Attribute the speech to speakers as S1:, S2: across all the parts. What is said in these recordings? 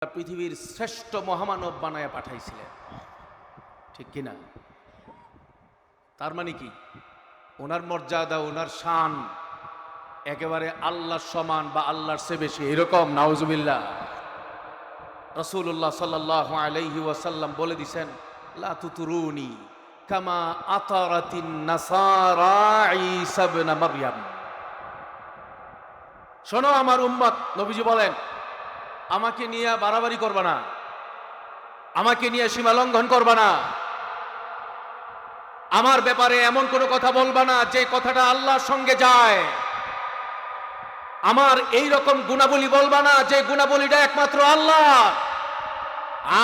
S1: পৃথিবীর শ্রেষ্ঠ মহামানব বানায় পাঠাইছিলেন। ঠিক কিনা? তার মানে কি? ওনার মর্যাদা, ওনার শান একেবারে আল্লাহর সমান বা আল্লাহর সে বেশি, এরকম, নাউজুবিল্লাহ। রসুল্লাহ ওয়াসাল্লাম বলে দিছেন, লা তুতুরুনি কামা আতারাতিন শোনো আমার উম্মত, নবীজি বলেন আমাকে নিয়ে বাড়াবাড়ি করবা না। আমাকে নিয়ে সীমা লঙ্ঘন করবা না। আমার ব্যাপারে এমন কোনো কথা বলবা না যে কথাটা আল্লাহর সঙ্গে যায়। আমার এই রকম গুণাবলী বলবা না যে গুণাবলীটা একমাত্র আল্লাহ।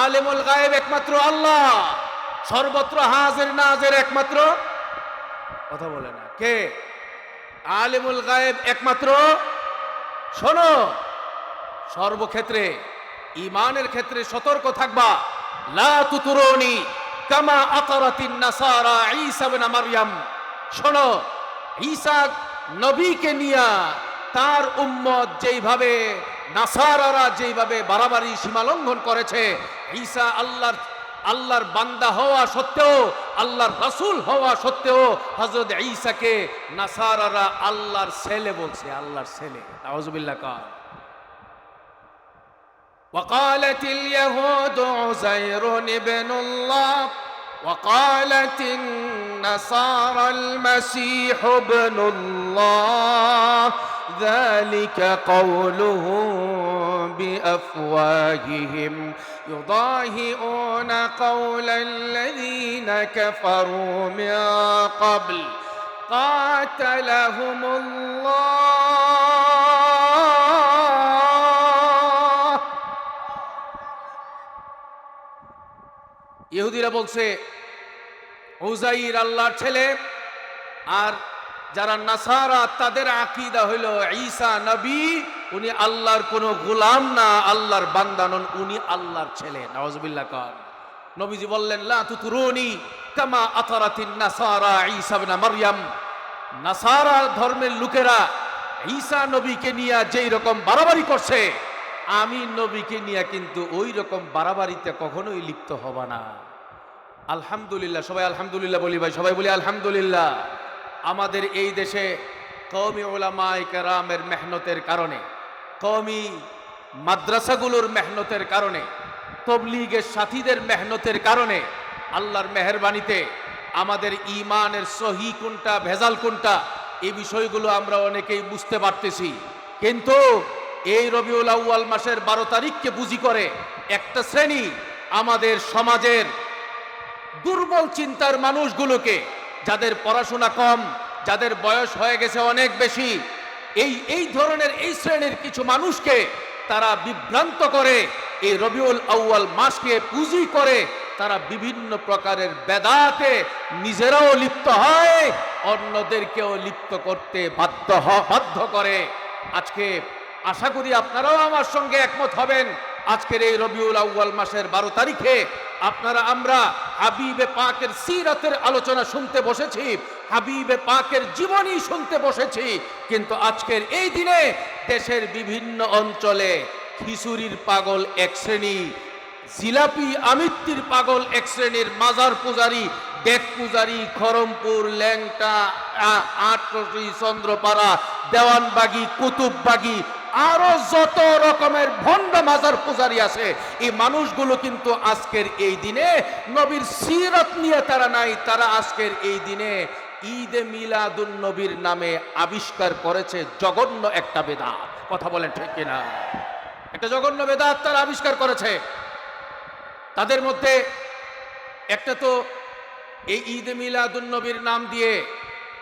S1: আলেমুল গায়েব একমাত্র আল্লাহ। সর্বত্র হাজির নাজের একমাত্র কথা বলে না। কে? আলেমুল গায়েব একমাত্র শোনো। সর্বক্ষেত্রে ইমানের ক্ষেত্রে সতর্ক থাকবা। লা তুতুরুনি কামা আতারাতিন নাসারা ঈসা ইবনে মারইয়াম শোনো, ঈসা নবীকে নিয়া তার উম্মত যেইভাবে, নাসারারা যেইভাবে বাড়াবাড়ি সীমালঙ্ঘন করেছে, ঈসা আল্লাহর আল্লাহর বান্দা হওয়া সত্ত্বেও, আল্লাহর রাসূল হওয়া সত্ত্বেও হযরত ঈসাকে নাসারারা আল্লাহর ছেলে বলছে, আল্লাহর ছেলে। আউযুবিল্লাহ কা وقالت اليهود عزير ابن الله وقالت النصارى المسيح ابن الله ذلك قولهم بأفواههم. يضاهئون قول الذين كفروا من قبل قاتلهم الله. ইহুদিরা বলছে, উজাইর আল্লাহর ছেলে, আর যারা নাসারা, তাদের আকিদা হইল ঈসা নবী, উনি আল্লাহর কোনো গোলাম না, আল্লাহর বান্দানন উনি আল্লাহর ছেলে। নওয়াজবিল্লাহ কর নবীজি বললেন, লা তুতুরুনি কামা আতারাতিন নাসারা ঈসা ইবনে মারইয়াম। নাসারা ধর্মের লোকেরা ঈসা নবীকে নিয়ে যেই রকম বাড়াবাড়ি করছে, আমি নবীকে নিয়ে কিন্তু ওই রকম বাড়াবাড়িতে কখনোই লিপ্ত হব না। আলহামদুলিল্লাহ, সবাই আলহামদুলিল্লাহ বলি ভাই, সবাই বলি আলহামদুলিল্লাহ। আমাদের এই দেশে কৌমি ওলামাই কেরামের মেহনতের কারণে কৌমি মাদ্রাসাগুলোর মেহনতের কারণে, তবলিগের সাথীদের মেহনতের কারণে আল্লাহর মেহরবানিতে আমাদের ইমানের সহি কোনটা, ভেজাল কোনটা এই বিষয়গুলো আমরা অনেকেই বুঝতে পারতেছি। কিন্তু এই রবিউল আউয়াল মাসের বারো তারিখকে বুঝি করে একটা শ্রেণি আমাদের সমাজের দুর্বল চিন্তার মানুষগুলোকে, যাদের পড়াশোনা কম, যাদের বয়স হয়ে গেছে অনেক বেশি, এই এই ধরনের এই শ্রেণির কিছু মানুষকে তারা বিভ্রান্ত করে, এই রবিউল আউয়াল মাসকে পুঁজি করে, তারা বিভিন্ন প্রকারের বেদাতে নিজেরাও লিপ্ত হয়, অন্যদেরকেও লিপ্ত করতে বাধ্য বাধ্য করে। আজকে আশা করি আপনারাও আমার সঙ্গে একমত হবেন। আজকের এই রবিউল আউয়াল মাসের বারো তারিখে আপনারা, আমরা হাবিবে পাকের সিরাতের আলোচনা শুনতে বসেছি, হাবিবে পাকের জীবনী শুনতে বসেছি, কিন্তু আজকের এই দিনে দেশের বিভিন্ন অঞ্চলে খিচুড়ির পাগল এক শ্রেণি, জিলাপি আমিত্তির পাগল এক শ্রেণির মাজার পূজারি ডেক পূজারি খরমপুর ল্যাংটা, আ- আটরসি, চন্দ্রপাড়া, দেওয়ানবাগি, কুতুববাগি আরও যত রকমের ভণ্ড মাজার পূজারি আছে, এই মানুষগুলো কিন্তু আজকের এই দিনে নবীর সিরত নিয়ে তারা নাই, তারা আজকের এই দিনে ঈদে মিলাদুন নবীর নামে আবিষ্কার করেছে জঘন্য একটা বেদাত। কথা বলেন ঠিক কিনা? একটা জঘন্য বেদাত তারা আবিষ্কার করেছে। তাদের মধ্যে একটা তো এই ঈদে মিলাদুন্নবীর নাম দিয়ে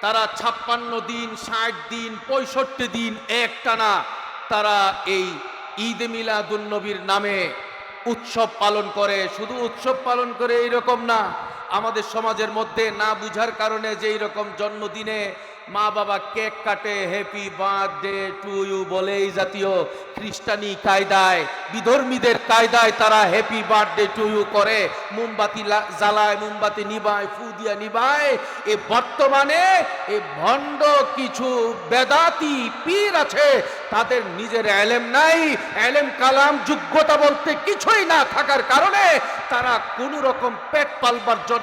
S1: তারা ছাপ্পান্ন দিন, ষাট দিন, পঁয়ষট্টি দিন একটানা তারা এই ঈদ মিলাদুলনবীর নামে উৎসব পালন করে। শুধু উৎসব পালন করে এইরকম না, আমাদের সমাজের মধ্যে না বুঝার কারণে যে এইরকম জন্মদিনে মা বাবা কেক কাটে হ্যাপি বার্থডে টু ইউ বলে এই জাতীয় খ্রিস্টানি কায়দায়, বিধর্মীদের কায়দায় তারা হ্যাপি বার্থডে টু ইউ করে। মোমবাতি জ্বালায়, মোমবাতি নিবায়, ফু দিয়া নিবায়। এ বর্তমানে এ ভণ্ড কিছু বেদাতি পীর আছে, তাদের নিজের এলেম নাই। এলেম কালাম যোগ্যতা বলতে কিছুই না থাকার কারণে তারা কোনো রকম পেট পালবার জন্য